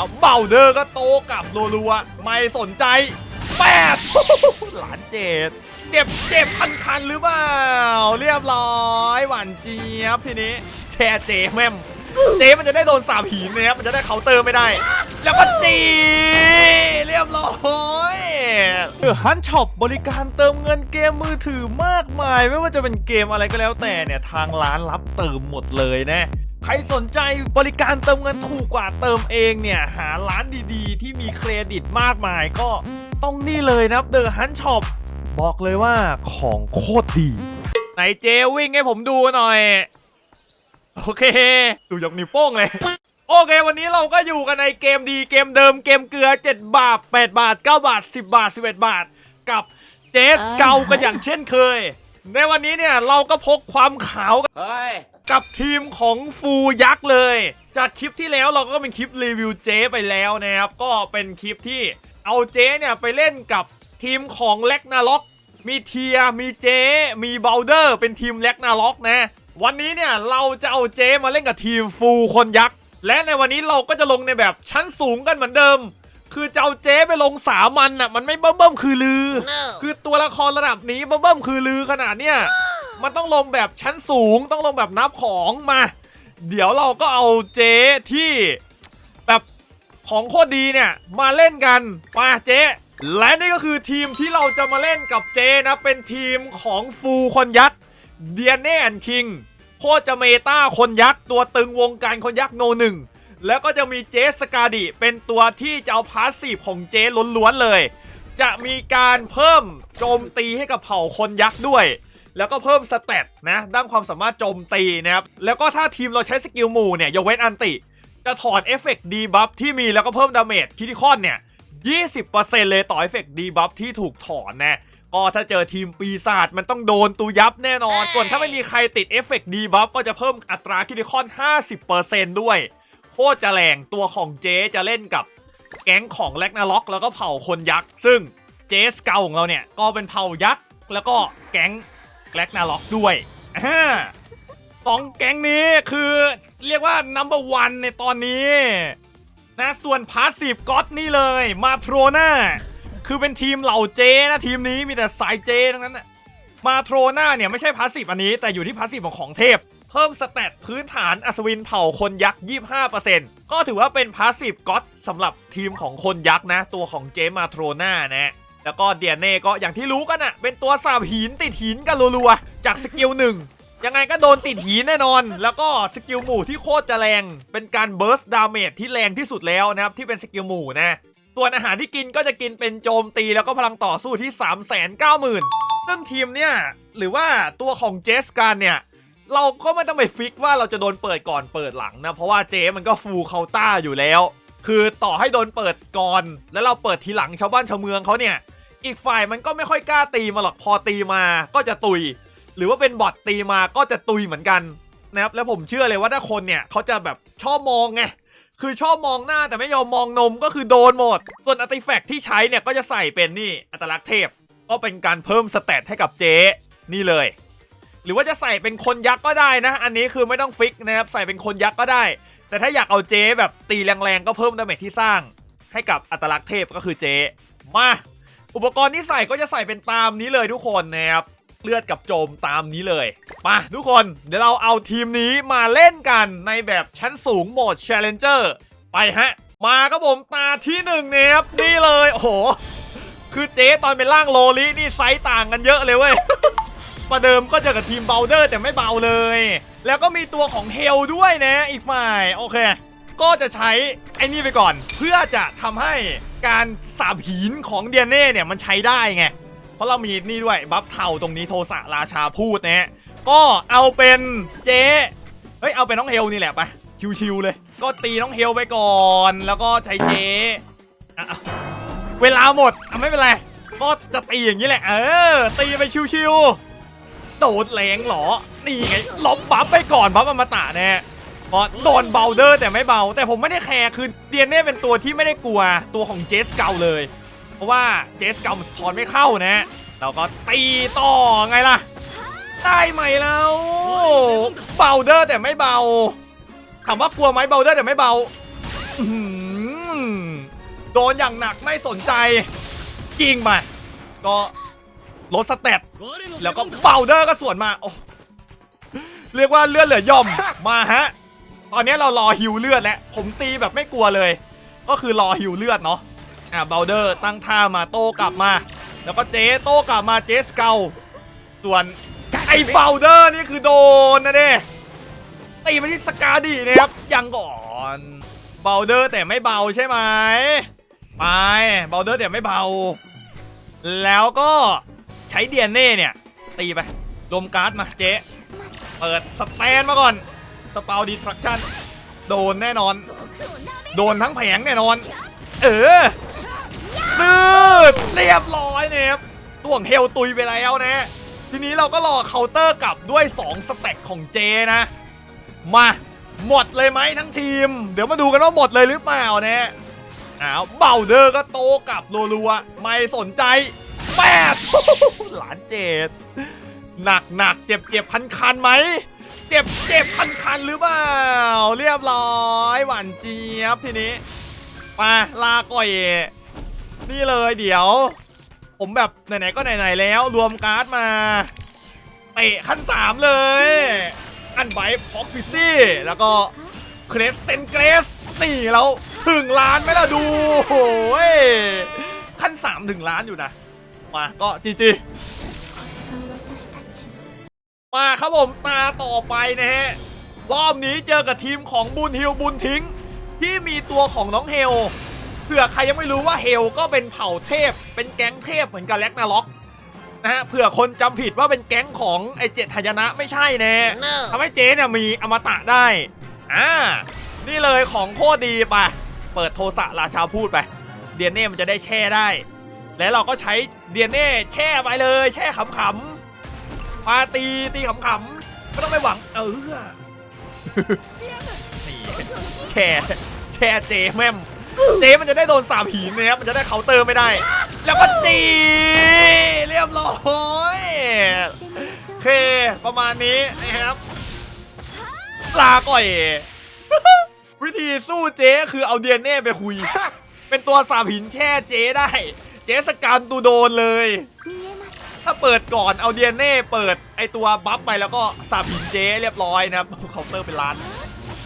แล้วเบาเดอร์ก็โตกับรัวๆไม่สนใจแปดหลานเจ็ดเจ็บเจ็บคันคันๆหรือเปล่า เรียบร้อยหวานเจี๊ยบทีนี้แช่เจแม่มเจมันจะได้โดนสาบหินนะครับมันจะได้เคาน์เตอร์ไม่ได้ แล้วก็จีเรียบร้อยเออฮันช็อปบริการเติมเงินเกมมือถือมากมาย ไม่ว่าจะเป็นเกมอะไรก็แล้วแต่เนี่ย ทางร้านรับเติมหมดเลยนะ ใครสนใจบริการเติมเงินถูกกว่าเติมเองเนี่ย หาร้านดีๆ ที่มีเครดิตมากมายก็ต้องนี่เลยนะครับเดอะฮันช็อปบอกเลยว่าของโคตรดี ไหนเจวิ่งให้ผมดูหน่อย โอเค ดูยกนิ้วโป้งเลย โอเค วันนี้เราก็อยู่กันในเกมดีเกมเดิมเกมเกลือ 7 บาท 8 บาท 9 บาท 10 บาท 11 บาท กับเจสเกากันอย่างเช่นเคย ในวันนี้เนี่ยเราก็พกความขาวเฮ้ย กับทีมของฟูยักษ์เลย จากคลิปที่แล้วเราก็เป็นคลิปรีวิวเจ๊ไปแล้วนะครับ ก็เป็นคลิปที่เอาเจ๊เนี่ยไปเล่นกับทีมของเล็กนาล็อก มีเทีย มีเจ๊ มีเบลเดอร์ เป็นทีมเล็กนาล็อกนะ วันนี้เนี่ยเราจะเอาเจ๊มาเล่นกับทีมฟูคนยักษ์ และในวันนี้เราก็จะลงในแบบชั้นสูงกันเหมือนเดิมคือจะเอาเจ๊ไปลงสามันอะมันไม่เบิ่มเบิ่มๆคือลือ คือตัวละครระดับนี้เบิ่มเบิ่มๆคือลือขนาดเนี้ย มันต้องลงแบบชั้นสูง ต้องลงแบบนับของมา เดี๋ยวเราก็เอาเจที่แบบของโคตรดีเนี่ยมาเล่นกันมาเจและนี่ก็คือทีมที่เราจะมาเล่นกับเจนะ เป็นทีมของฟูคนยักษ์เดียนเน่แอนคิงโคจะเมตาคนยักษ์ตัวตึงวงการคนยักษ์โนหนึ่งแล้วก็จะมีเจสกาดิเป็นตัวที่จะเอาพาสซีฟของเจล้วนๆเลย จะมีการเพิ่มโจมตีให้กับเผ่าคนยักษ์ด้วย แล้วก็เพิ่มสเตตนะด้านความสามารถโจมตีนะครับ แล้วก็ถ้าทีมเราใช้สกิลหมู่เนี่ยยกเว้นอันติ จะถอนเอฟเฟกต์ดีบัฟที่มีแล้วก็เพิ่มดาเมจคิติคอนเนี่ย20%เลยต่อเอฟเฟกต์ดีบัฟที่ถูกถอนนะก็ถ้าเจอทีมปีศาจมันต้องโดนตูยับแน่นอน ส่วนถ้าไม่มีใครติดเอฟเฟกต์ดีบัฟก็จะเพิ่มอัตราคิติคอน 50%ด้วย โคตรจะแรงตัวของเจจะเล่นกับแก๊งของแลกนาล็อก แล้วก็เผ่าคนยักษ์ ซึ่งเจสเกาของเราเนี่ย ก็เป็นเผ่ายักษ์ แล้วก็แก๊ง แกลกนาล็อกด้วยสองแก๊งนี้คือเรียกว่า number one ในตอนนี้นะส่วนพาสซีฟก็อตนี่เลยมาโทรนาคือเป็นทีมเหล่าเจนะทีมนี้มีแต่สายเจทั้งนั้นนะมาโทรนาเนี่ยไม่ใช่พาสซีฟอันนี้ แต่อยู่ที่พาสซีฟของของเทพ เพิ่มสเตตพื้นฐานอัศวินเผ่าคนยักษ์25%ก็ถือว่าเป็นพาสซีฟก็อตสำหรับทีมของคนยักษ์นะ ตัวของเจมาโทรนานะ แล้วก็เดียเน่ก็อย่างที่รู้กันอะเป็นตัวสาบหินติดหินกันรัวๆจากสกิลหนึ่งยังไงก็โดนติดหินแน่นอน แล้วก็สกิลหมู่ที่โคตรจะแรง เป็นการเบิร์สดาเมจที่แรงที่สุดแล้วนะครับที่เป็นสกิลหมู่นะ ส่วนอาหารที่กินก็จะกินเป็นโจมตีแล้วก็พลังต่อสู้ที่ 3 9 0 0 0 0ซึ่งทีมเนี่ยหรือว่าตัวของเจสการเนี่ยเราก็ไม่ต้องไปฟิกว่าเราจะโดนเปิดก่อนเปิดหลังนะเพราะว่าเจมันก็ฟูลเคาน์ต้าอยู่แล้ว คือต่อให้โดนเปิดก่อน แล้วเราเปิดทีหลังชาวบ้านชาวเมืองเขาเนี่ย อีกฝ่ายมันก็ไม่ค่อยกล้าตีมาหรอกพอตีมาก็จะตุย หรือว่าเป็นบอทตีมาก็จะตุยเหมือนกันนะครับแล้วผมเชื่อเลยว่าถ้าคนเนี่ยเขาจะแบบชอบมองไงคือชอบมองหน้าแต่ไม่ยอมมองนมก็คือโดนหมด ส่วนอัติแฟกที่ใช้เนี่ยก็จะใส่เป็นนี่อัตลักษณ์เทพ ก็เป็นการเพิ่มสเตตให้กับเจ๊นี่เลย หรือว่าจะใส่เป็นคนยักษ์ก็ได้นะ อันนี้คือไม่ต้องฟิกนะครับใส่เป็นคนยักษ์ก็ได้ แต่ถ้าอยากเอาเจ๊แบบตีแรงๆก็เพิ่มดาเมจที่สร้าง ให้กับอัตลักษณ์เทพก็คือเจ๊มา อุปกรณ์ที่ใส่ก็จะใส่เป็นตามนี้เลยทุกคนนะครับเลือดกับโจมตามนี้เลยมาทุกคนเดี๋ยวเราเอาทีมนี้มาเล่นกันในแบบชั้นสูงโหมด Challenger ไปฮะ มาก็ผมตาที่หนึ่งเนี่ยครับนี่เลยโอ้โห คือเจ๊ตอนเป็นร่างโลลินี่ไซส์ต่างกันเยอะเลยเว้ยประเดิมก็เจอกับทีมเบลเดอร์แต่ไม่เบาเลย แล้วก็มีตัวของเฮลด้วยนะอีกฝ่าย โอเค ก็จะใช้ไอ้นี่ไปก่อน เพื่อจะทำให้การสาบหินของเดียเน่เนี่ยมันใช้ได้ไง เพราะเรามีนี่ด้วยบัฟเทาตรงนี้โทสะราชาพูดนะฮะก็เอาเป็นเจ๊เฮ้ยเอาเป็นน้องเฮลนี่แหละไปชิวๆเลย ก็ตีน้องเฮลไปก่อน แล้วก็ใช้เจ๊เวลาหมดไม่เป็นไรก็จะตีอย่างนี้แหละ เออ ตีไปชิวๆโดดแรงเหรอ นี่ไงลบบัฟไปก่อนบัฟอมตะแน่ เพราะโดนเบลเดอร์แต่ไม่เบา แต่ผมไม่ได้แคร์คือเดียนเน่เป็นตัวที่ไม่ได้กลัวตัวของเจสเกาเลย เพราะว่าเจสเกามันสะท้อนไม่เข้านะ เราก็ตีต่อไงล่ะ ได้ไหมแล้วเบลเดอร์แต่ไม่เบาถามว่ากลัวไหมเบลเดอร์แต่ไม่เบาโดนอย่างหนักไม่สนใจยิงไปก็ลดสเตตแล้วก็เบาเดอร์ก็สวนมาโอ้เรียกว่าเลื่อดเหลือย่อมมาฮะ ตอนนี้เรารอฮิวเลือดแล้วผมตีแบบไม่กลัวเลย ก็คือรอฮิวเลือดเนาะอะเบลเดอร์ตั้งท่ามาโต้กลับมา แล้วก็เจ๊โต้กลับมาเจสเกาส่วนไอ้เบลเดอร์นี่คือโดนนะเด้ตีมาที่สกาดีนะครับยังก่อนเบลเดอร์แต่ไม่เบาใช่ไหมไปเบลเดอร์แต่ไม่เบา แล้วก็ใช้เดียนเน่เนี่ยตีไปรวมการ์ดมาเจ๊เปิดสแตนมาก่อน สปาวดีทรัคชั่นโดนแน่นอน โดนทั้งแผงแน่นอน เออนืดเรียบร้อยนะครับต่วงเฮลตุยไปแล้วนะทีนี้เราก็รอเคาน์เตอร์กลับด้วย 2 สเต็กของเจนะ มาหมดเลยไหมทั้งทีม เดี๋ยวมาดูกันว่าหมดเลยหรือเปล่านะอ้าวเบาเดอร์ก็โตกลับรัวๆไม่สนใจแปดหลานเจดหนักหนักเจ็บเจ็บพันคันไหม เจ็บเจ็บคันคันๆหรือเปล่า เรียบร้อยหวานเจี๊ยบทีนี้มาลาก่อย นี่เลยเดี๋ยว ผมแบบไหนๆก็ไหนๆแล้ว รวมการ์ดมาเตะขั้น3เลย อันไบพ็อกฟิซี่ แล้วก็เครสเซนเกรสนี่แล้วถึงล้านไหมล่ะดูโอ้ยขั้น3ถึงล้านอยู่นะ มาก็จีจี มาครับผมตาต่อไปนะฮะรอบนี้เจอกับทีมของบุญฮิลบุญทิ้ง ที่มีตัวของน้องเฮลเผื่อใครยังไม่รู้ว่าเฮลก็เป็นเผ่าเทพ เป็นแก๊งเทพเหมือนกับแล็กนาล็อกนะฮะเผื่อคนจำผิดว่าเป็นแก๊งของไอเจ็ดทายนะไม่ใช่แนะทำให้เจ๊เนี่ยมีอมตะได้อ่านี่เลยของโคตรดีไปเปิดโทสะราชาพูดไป เดียนเน่มันจะได้แช่ได้ แล้วเราก็ใช้เดียนเน่แช่ไปเลย แช่ขำๆ ปาตีตีขำๆไม่ต้องไปหวัง เออนี่แค่แค่เจแม่มเจมันจะได้โดนสามหินนะครับมันจะได้เคาน์เตอร์ไม่ได้ แล้วก็จีเรียบร้อยโอเคประมาณนี้นะครับลาก่อย วิธีสู้เจ๊คือเอาเดียนเน่ไปคุย เป็นตัวสามหินแช่เจ๊ได้ เจ๊สกันตูโดนเลย ถ้าเปิดก่อนเอาเดียนเน่เปิดไอตัวบัฟไปแล้วก็สาบินเจเรียบร้อยนะครับเคาน์เตอร์เป็นล้าน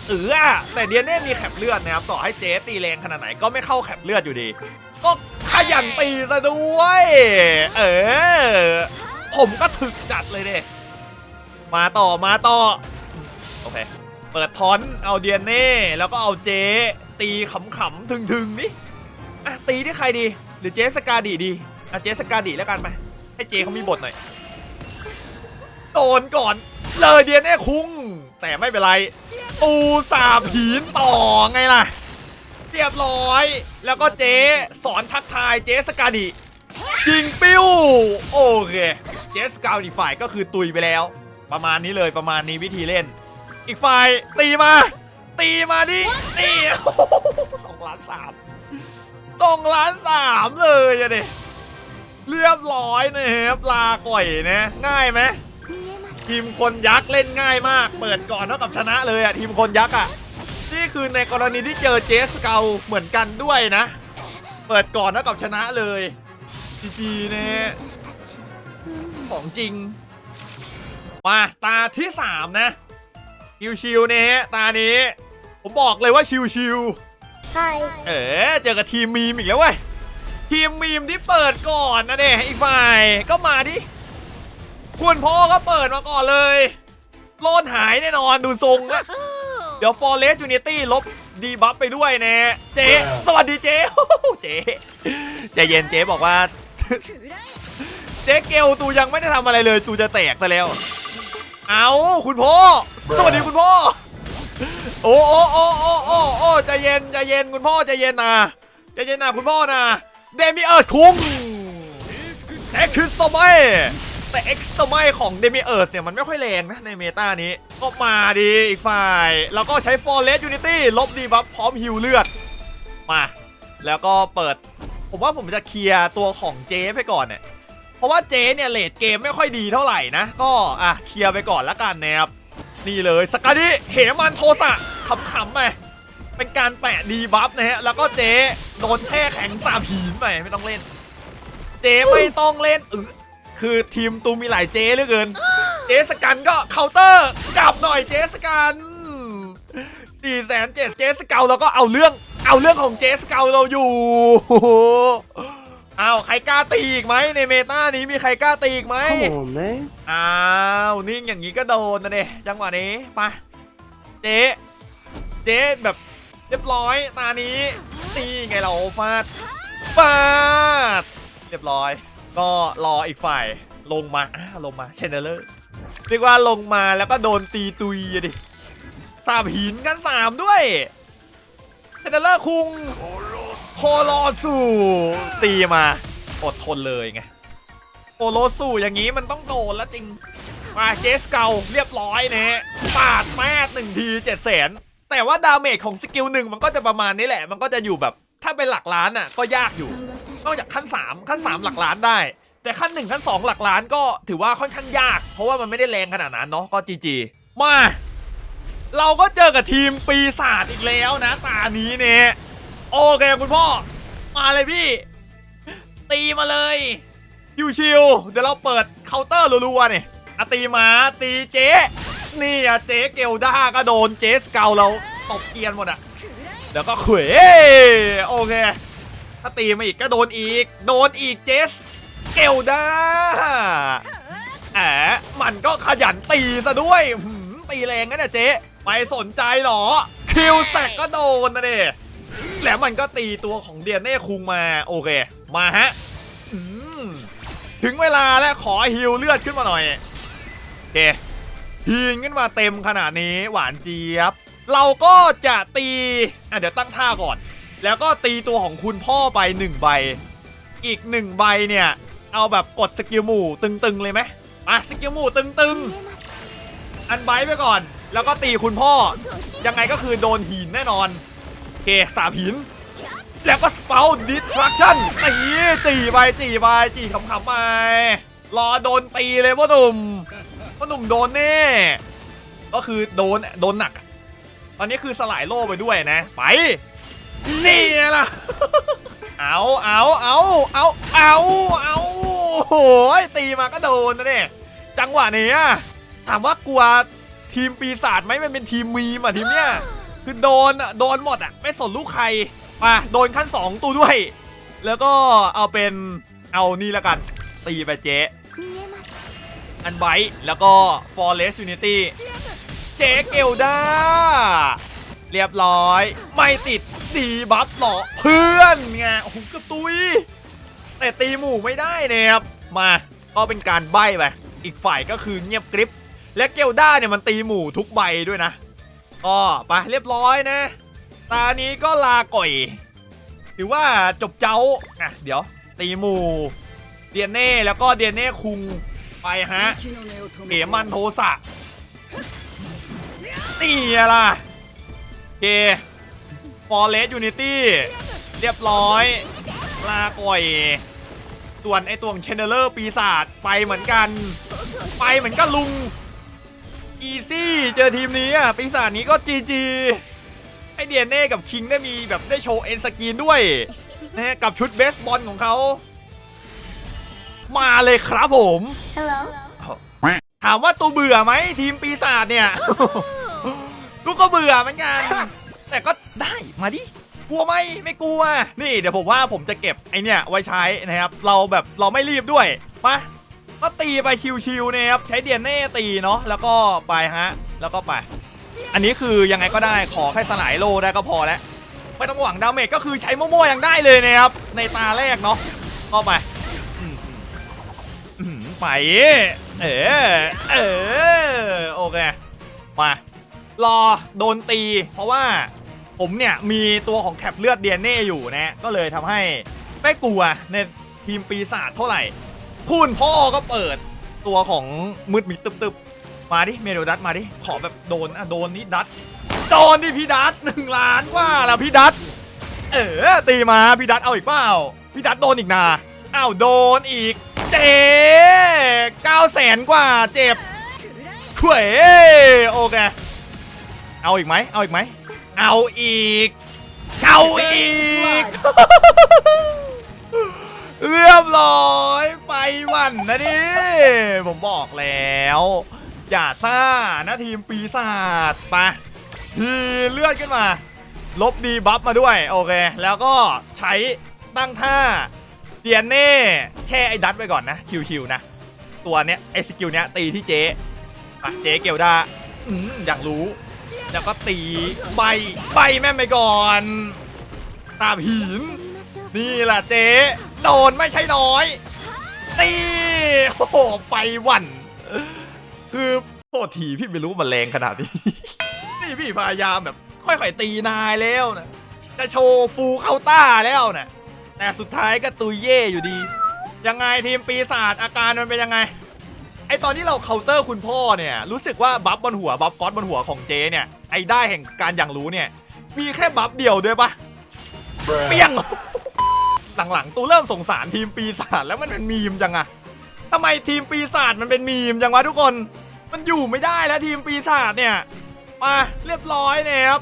เออแต่เดียนเน่มีแคปเลือดนะครับต่อให้เจตีแรงขนาดไหนก็ไม่เข้าแคปเลือดอยู่ดี ก็ขยันตีซะด้วย เออ ผมก็ถึกจัดเลยเด้มาต่อมาต่อ โอเค เปิดทอนเอาเดียนเน่แล้วก็เอาเจตีขำๆ ถึงๆ นี่อะตีที่ใครดี หรือเจสกาดีดีอะเจสกาดีแล้วกันไป ให้เจเขามีบทหน่อยโดนก่อนเลยเดียนแน่คุ้ง แต่ไม่เป็นไรตูสาบหินต่อไงล่ะ เรียบร้อย แล้วก็เจสอนทักทายเจสกาดิยิงปิ้ว โอเค เจสกาดิฝ่ายก็คือตุยไปแล้ว ประมาณนี้เลยประมาณนี้วิธีเล่น อีกฝ่ายตีมา ตีมาดิตีสองล้านสามสองล้านสามเลยอะเด็ เรียบร้อยนะครับลาก่อยนะง่ายไหมทีมคนยักษ์เล่นง่ายมาก เปิดก่อนเท่ากับชนะเลยอะทีมคนยักษ์อะนี่คือในกรณีที่เจอเจสเกาเหมือนกันด้วยนะ เปิดก่อนเท่ากับชนะเลยจีจีเนี่ยของจริงมาตาที่ 3 นะชิวๆเนี่ยฮะตานี้ ผมบอกเลยว่าชิวๆใช่เออเจอกับทีมมีมอีกแล้วเว้ย ทีมมีมที่เปิดก่อนนะเด็อีกฝ่ายก็มาดิคุณพ่อก็เปิดมาก่อนเลยโลนหายแน่นอนดูทรงอะเดี๋ยว Forest Unity ลบดีบัฟไปด้วยแนะเจ๊สวัสดีเจ๊เจ๊ใจเย็นเจ๊บอกว่า เจ๊เกลตูยังไม่ได้ทำอะไรเลยตูจะแตกไปแล้ว เอาคุณพ่อสวัสดีคุณพ่อโอ้โอ้โอ้โอ้โอ้โอ้ใจเย็นใจเย็นคุณพ่อใจเย็นนะใจเย็นนะคุณพ่อนะ เดมิเอิร์ดคุ้งเอ็กซ์สมัยแต่เอ็กซ์สมัยของเดมิเอิร์ดเนี่ยมันไม่ค่อยแรงนะในเมตานี้ ก็มาดีอีกฝ่าย แล้วก็ใช้ฟอร์เรสต์ยูนิตี้ลบดีบัฟพร้อมฮิวเลือด มา แล้วก็เปิด ผมว่าผมจะเคลียร์ตัวของเจไปก่อนเนี่ยเพราะว่าเจเนี่ยเลดเกมไม่ค่อยดีเท่าไหร่นะ ก็อะเคลียร์ไปก่อนละกันนะครับนี่เลยสกาดิเหมันโทสะขำๆไป เป็นการแปะดีบัฟนะฮะ แล้วก็เจ๊โดนแช่แข็งสาบหีนไปไม่ต้องเล่น เจ๊ไม่ต้องเล่นเออคือทีมตูมีหลายเจ๊เหลือเกิน เจ๊สกันก็เคาน์เตอร์กลับหน่อยเจ๊สกันสี่แสนเจ็ดเจ๊สเกาเราก็เอาเรื่อง เอาเรื่องของเจ๊สเกาเราอยู่เอาใครกล้าตีอีกไหมในเมตานี้มีใครกล้าตีอีกไหม Come on, man. อ้าวนิ่งอย่างนี้ก็โดนนะเด้จังหวะนี้ไปเจ๊เจ๊แบบเรียบร้อย ตานี้ นี่ไงเราฟาดฟาด เรียบร้อย ก็รออีกฝ่ายลงมาอ้าลงมาเชนเนอร์เรียกว่าลงมาแล้วก็โดนตีตุยอะดิสามหินกันสามด้วยเชนเนอร์คุงโคโลสูตีมาอดทนเลยไงโอโลสูอย่างนี้มันต้องโดนแล้วจริงมาเจสเกาเรียบร้อยนะฮะปาดแม่หนึ่งทีเจ็ดแสน แต่ว่าดาเมจของสกิลหนึ่งมันก็จะประมาณนี้แหละ มันก็จะอยู่แบบถ้าเป็นหลักล้านอะก็ยากอยู่นอกจากขั้น 3 ขั้น 3 หลักล้านได้ แต่ขั้น 1 ขั้น 2 หลักล้านก็ถือว่าค่อนข้างยาก เพราะว่ามันไม่ได้แรงขนาดนั้นเนาะก็จีจีมา เราก็เจอกับทีมปีศาจอีกแล้วนะ ตานี้เนี่ยโอเคคุณพ่อ มาเลยพี่ ตีมาเลยยูชิวเดี๋ยวเราเปิดเคาน์เตอร์รัวๆเนี่ยอตีมาตีเจ๊ นี่อะเจ๊เกลด้าก็โดนเจ๊สเกาเราตบเกียนหมดอะเดี๋ยวก็เขวโอเค ถ้าตีมาอีกก็โดนอีก โดนอีกเจสเกลด้าแอะมันก็ขยันตีซะด้วยตีแรงนะเนี่ยเจ๊ไม่สนใจหรอ คิวแซกก็โดนนะเด้แล้วมันก็ตีตัวของเดียนเน่คุงมาโอเค มาฮะถึงเวลาแล้วขอฮิวเลือดขึ้นมาหน่อยโอเค ฮีนขึ้นมาเต็มขนาดนี้หวานเจี๊ยบ เราก็จะตีอะเดี๋ยวตั้งท่าก่อน แล้วก็ตีตัวของคุณพ่อไปหนึ่งใบ อีกหนึ่งใบเนี่ย เอาแบบกดสกิลหมู่ตึงๆเลยไหมอะสกิลหมู่ตึงๆ อันไบไปก่อน แล้วก็ตีคุณพ่อ ยังไงก็คือโดนหินแน่นอนโอเคสามหิน แล้วก็สเปลดิสทรัคชั่นตีจีไปจีไปจีขำๆไปรอโดนตีเลยพ่อหนุ่ม หนุ่มโดนแน่ ก็คือโดนโดนหนัก ตอนนี้คือสลายโล่ไปด้วยนะ ไป นี่ล่ะ เอาเอาเอาเอาเอาเอาโหยตีมาก็โดนนะเนี่ย จังหวะนี้ถามว่ากลัวทีมปีศาจไหมมันเป็นทีมมีมอะทีมเนี้ยคือโดนโดนหมดอะไม่สนลูกใครมาโดนขั้น 2 ตัวด้วย แล้วก็เอาเป็นเอานี่ละกัน ตีไปเจ๊ อันไบท์แล้วก็ Forest Unity เจ๊เกลด้าเรียบร้อย ไม่ติดดีบัฟหรอเพื่อนไงโอ้โหกระตุย แต่ตีหมู่ไม่ได้เนี่ยครับมาก็เป็นการใบ้ไปอีกฝ่ายก็คือเงียบกริบและเกลด้าเนี่ยมันตีหมู่ทุกใบด้วยนะก็ไปเรียบร้อยนะ ตานี้ก็ลาก่อยถือว่าจบเจ้าอะเดี๋ยวตีหมู่เดียนเน่แล้วก็เดียนเน่คุง ไปฮะเขมันโทสะนี่ไงล่ะโอเคฟอร์เรสยูนิตี้เรียบร้อยลาก่อย ส่วนไอตัวของเชนเนอร์ปีศาจไปเหมือนกัน ไปเหมือนกันลุง อีซี่เจอทีมนี้อะ ปีศาจนี้ก็จีจีไอเดียเน่กับคิงได้มีแบบได้โชว์เอ็นสกรีนด้วยนะฮะกับชุดเบสบอลของเขา มาเลยครับผม Hello. ถามว่าตัวเบื่อไหมทีมปีศาจเนี่ยกูก็เบื่อเหมือนกัน แต่ก็ได้มาดิกลัวไหมไม่กลัว นี่เดี๋ยวผมว่าผมจะเก็บไอเนี่ยไว้ใช้นะครับ เราแบบเราไม่รีบด้วยมาก็ตีไปชิวๆนะครับใช้เดียนเน่ตีเนาะแล้วก็ไปฮะ แล้วก็ไป อันนี้คือยังไงก็ได้ขอแค่สลายโลได้ก็พอแล้วไม่ต้องหวังดาเมจก็คือใช้มั่วๆยังได้เลยนะครับในตาแรกเนาะก็ไปอืม ไปเออเออโอเคมารอโดนตี เพราะว่าผมเนี่ยมีตัวของแคปเลือดเดียนเน่อยู่นะก็เลยทำให้ไม่กลัวในทีมปีศาจเท่าไหร่คุณพ่อก็เปิดตัวของมืดมิดตึบๆมาดิเมโดดัตมาดิขอแบบโดนอะโดนนี่ดัตโดนดิพี่ดัตหนึ่งล้านว่าแล้วพี่ดัตเออตีมาพี่ดัตเอาอีกเปล่าพี่ดัตโดนอีกนาอ้าวโดนอีก เจ๊เก้าแสนกว่าเจ็บเขวยโอเค เอาอีกไหมเอาอีกไหม เอาอีก เอาอีก เรียบร้อยไปวันนะดิผมบอกแล้ว อย่าซ่านะทีมปีศาจไปทีเลื่อนขึ้นมา ลบดีบัฟมาด้วย โอเค แล้วก็ใช้ตั้งท่า เดียนเน่แช่ไอ้ดัตไว้ก่อนนะชิวๆนะ ตัวเนี้ยไอ้สกิลเนี้ยตีที่เจ๊อะเจ๊เกียวดาอืมอยากรู้ แล้วก็ตีใบใบแม่นไปก่อน ตาบหิน นี่แหละเจ๊โดนไม่ใช่น้อย ตีโอ้โหไปหวัน คือโทษทีพี่ไม่รู้มันแรงขนาดนี้ นี่พี่พยายามแบบ ค่อยๆตีนายแล้วนะจะโชว์ฟูเข้าต้าแล้วนะ แต่สุดท้ายก็ตุยเย่อยู่ดี ยังไงทีมปีศาจอาการมันเป็นยังไง ไอตอนที่เราเคาน์เตอร์คุณพ่อเนี่ย รู้สึกว่าบัฟบนหัวบัฟก๊อตบนหัวของเจเนี่ยไอได้แห่งการอย่างรู้เนี่ย มีแค่บัฟเดียวด้วยปะเปี้ยง หลังๆ ตูเริ่มสงสารทีมปีศาจแล้วมันเป็นมีมจังอะทำไมทีมปีศาจมันเป็นมีมจังวะทุกคน มันอยู่ไม่ได้แล้วทีมปีศาจเนี่ยมาเรียบร้อยนะครับ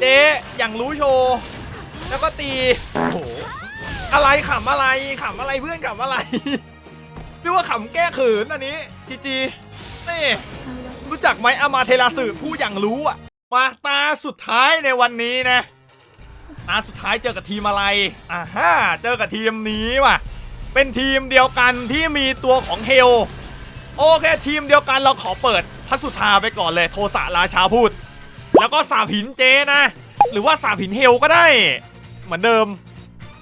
เจ๊อย่างรู้โชว์ แล้วก็ตี โอ้โห อะไรขำอะไรขำอะไรเพื่อนขำอะไรนี่ว่าขำแก้เขินอันนี้จีจีนี่รู้จักไหมอามาเทราสึผู้อย่างรู้อะมาตาสุดท้ายในวันนี้นะตาสุดท้ายเจอกับทีมอะไรอ่าฮ่าเจอกับทีมนี้ว่ะ เป็นทีมเดียวกันที่มีตัวของเฮลโอเคทีมเดียวกันเราขอเปิดพัสุธาไปก่อนเลยโทสะราชาพูด แล้วก็สาบหินเจนะ หรือว่าสาบหินเฮลก็ได้ เหมือนเดิม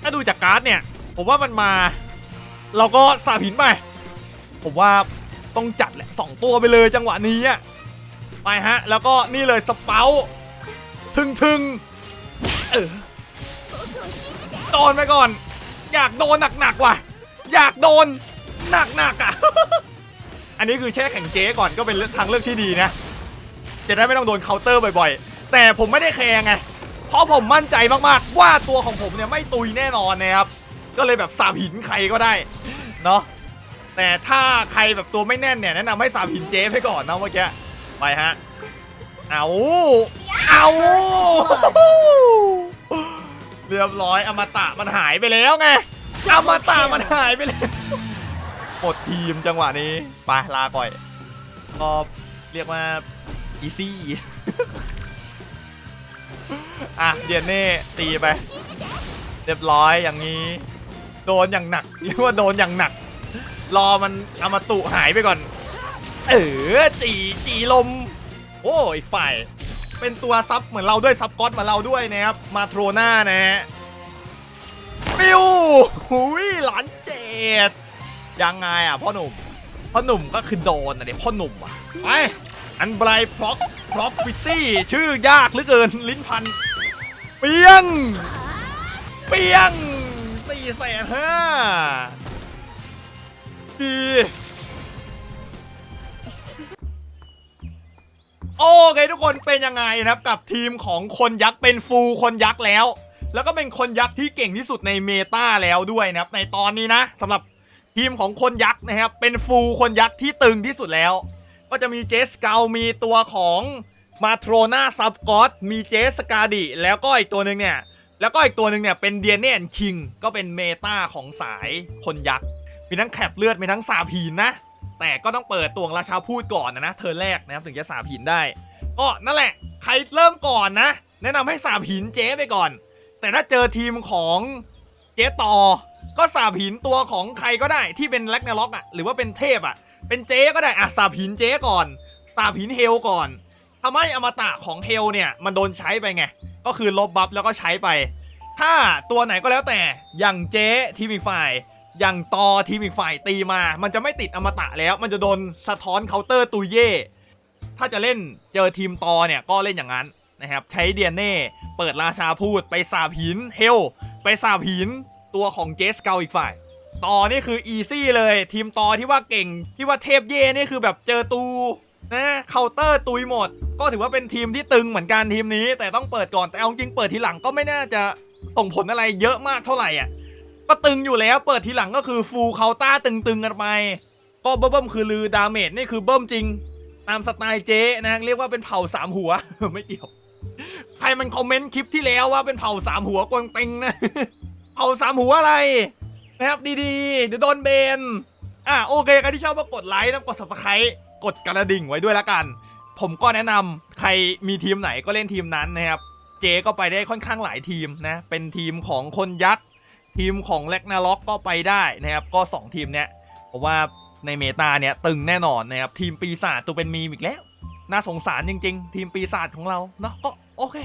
ถ้าดูจากการ์ดเนี่ย ผมว่ามันมา เราก็สาบหินไป ผมว่าต้องจัดแหละสองตัวไปเลยจังหวะนี้อะไปฮะ แล้วก็นี่เลยสเปาทึงทึงๆเออโดนไปก่อน อยากโดนหนักๆว่ะ อยากโดนหนักๆอะ อันนี้คือแช่แข่งเจ๊ก่อนก็เป็นทางเลือกที่ดีนะ จะได้ไม่ต้องโดนเคาน์เตอร์บ่อยๆ แต่ผมไม่ได้แคร์ไง เพราะผมมั่นใจมากๆ ว่าตัวของผมเนี่ยไม่ตุยแน่นอนนะครับ ก็เลยแบบสาบหินใครก็ได้เนาะแต่ถ้าใครแบบตัวไม่แน่นเนี่ยแนะนำให้สาบหินเจ๊ไปก่อนนะเมื่อกี้ไปฮะเอาเอาเรียบร้อยอมตะมันหายไปแล้วไงอมตะมันหายไปแล้วหมดทีมจังหวะนี้ไปลาก่อยก็เรียกว่าอีซี่ อะเดียนเน่ตีไป เรียบร้อยอย่างนี้ โดนอย่างหนักเรียกว่าโดนอย่างหนัก รอมันอามาตุหายไปก่อน เออจีจีลม โอ้อีกฝ่าย เป็นตัวซับเหมือนเราด้วยซับก๊อตเหมือนเราด้วยนะครับ มาโทรนานะฮะปิวหุยหลานเจ็ดยังไงอะพ่อหนุ่มพ่อหนุ่มก็คือโดนอะเดี๋ยวพ่อหนุ่มอะไป อันไบรฟล็อกฟล็อกฟิซี่ ชื่อยากเหลือเกิน ลิ้นพัน เปียง เปียงสี่แสนห้าดีโอเคทุกคนเป็นยังไงนะครับกับทีมของคนยักษ์เป็นฟูลคนยักษ์แล้ว แล้วก็เป็นคนยักษ์ที่เก่งที่สุดในเมตาแล้วด้วยนะครับ ในตอนนี้นะสำหรับทีมของคนยักษ์นะครับ เป็นฟูลคนยักษ์ที่ตึงที่สุดแล้ว ก็จะมีเจสเกลมีตัวของมาโทรนาซับกอตมีเจสกาดิแล้วก็อีกตัวหนึ่งเนี่ย แล้วก็อีกตัวหนึ่งเนี่ยเป็นเดียนเนนคิงก็เป็นเมตาของสายคนยักษ์ มีทั้งแคปเลือด มีทั้งสาบหินนะ แต่ก็ต้องเปิดตวงราชาพูดก่อนนะนะเธอแรกนะครับถึงจะสาบหินได้ ก็นั่นแหละ ใครเริ่มก่อนนะ แนะนำให้สาบหินเจ๊ไปก่อน แต่ถ้าเจอทีมของเจ๊ต่อก็สาบหินตัวของใครก็ได้ที่เป็นแล็กนาล็อกอะหรือว่าเป็นเทพอะ เป็นเจ๊ก็ได้อะสาบหินเจ๊ก่อนสาบหินเฮลก่อนทำให้อมตะของเฮลเนี่ยมันโดนใช้ไปไง ก็คือลบบัฟแล้วก็ใช้ไป ถ้าตัวไหนก็แล้วแต่อย่างเจ๊ทีมอีกฝ่ายอย่างตอทีมอีกฝ่ายตีมา มันจะไม่ติดอมตะแล้ว มันจะโดนสะท้อนเคาน์เตอร์ตุยเย่ถ้าจะเล่นเจอทีมตอเนี่ยก็เล่นอย่างนั้นนะครับใช้เดียนเน่เปิดราชาพูดไปสาบหินเฮลไปสาบหินตัวของเจสเกลอีกฝ่าย ต่อนี่คืออีซี่เลย ทีมต่อที่ว่าเก่ง ที่ว่าเทพเย่นี่คือแบบเจอตูนะเคาน์เตอร์ตุยหมด ก็ถือว่าเป็นทีมที่ตึงเหมือนกันทีมนี้ แต่ต้องเปิดก่อนแต่เอาจริงเปิดทีหลังก็ไม่น่าจะส่งผลอะไรเยอะมากเท่าไหร่อะก็ตึงอยู่แล้วเปิดทีหลังก็คือฟูลเคาน์ต้าตึงๆกันไปก็เบิ้มคือลือดาเมจนี่คือเบิ้มจริง ตามสไตล์เจ๊นะเรียกว่าเป็นเผ่าสามหัวไม่เกี่ยวใครมันคอมเมนต์คลิปที่แล้วว่าเป็นเผ่าสามหัวกวงเต็งนะ เผ่าสามหัวอะไร นะครับดีๆเดี๋ยวโดนเบนอะโอเคใครที่ชอบก็กดไลค์นะกด subscribe กดกระดิ่งไว้ด้วยละกัน ผมก็แนะนำใครมีทีมไหนก็เล่นทีมนั้นนะครับ เจก็ไปได้ค่อนข้างหลายทีมนะเป็นทีมของคนยักษ์ทีมของแลกนาล็อกก็ไปได้นะครับ ก็ 2 ทีมเนี้ยผมว่าในเมตาเนี่ยตึงแน่นอนนะครับทีมปีศาจตัวเป็นมีมอีกแล้ว น่าสงสารจริง ๆ ทีมปีศาจของเราเนาะก็โอเค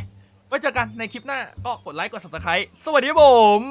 ไว้เจอกันในคลิปหน้าก็กดไลค์กด subscribe สวัสดีผม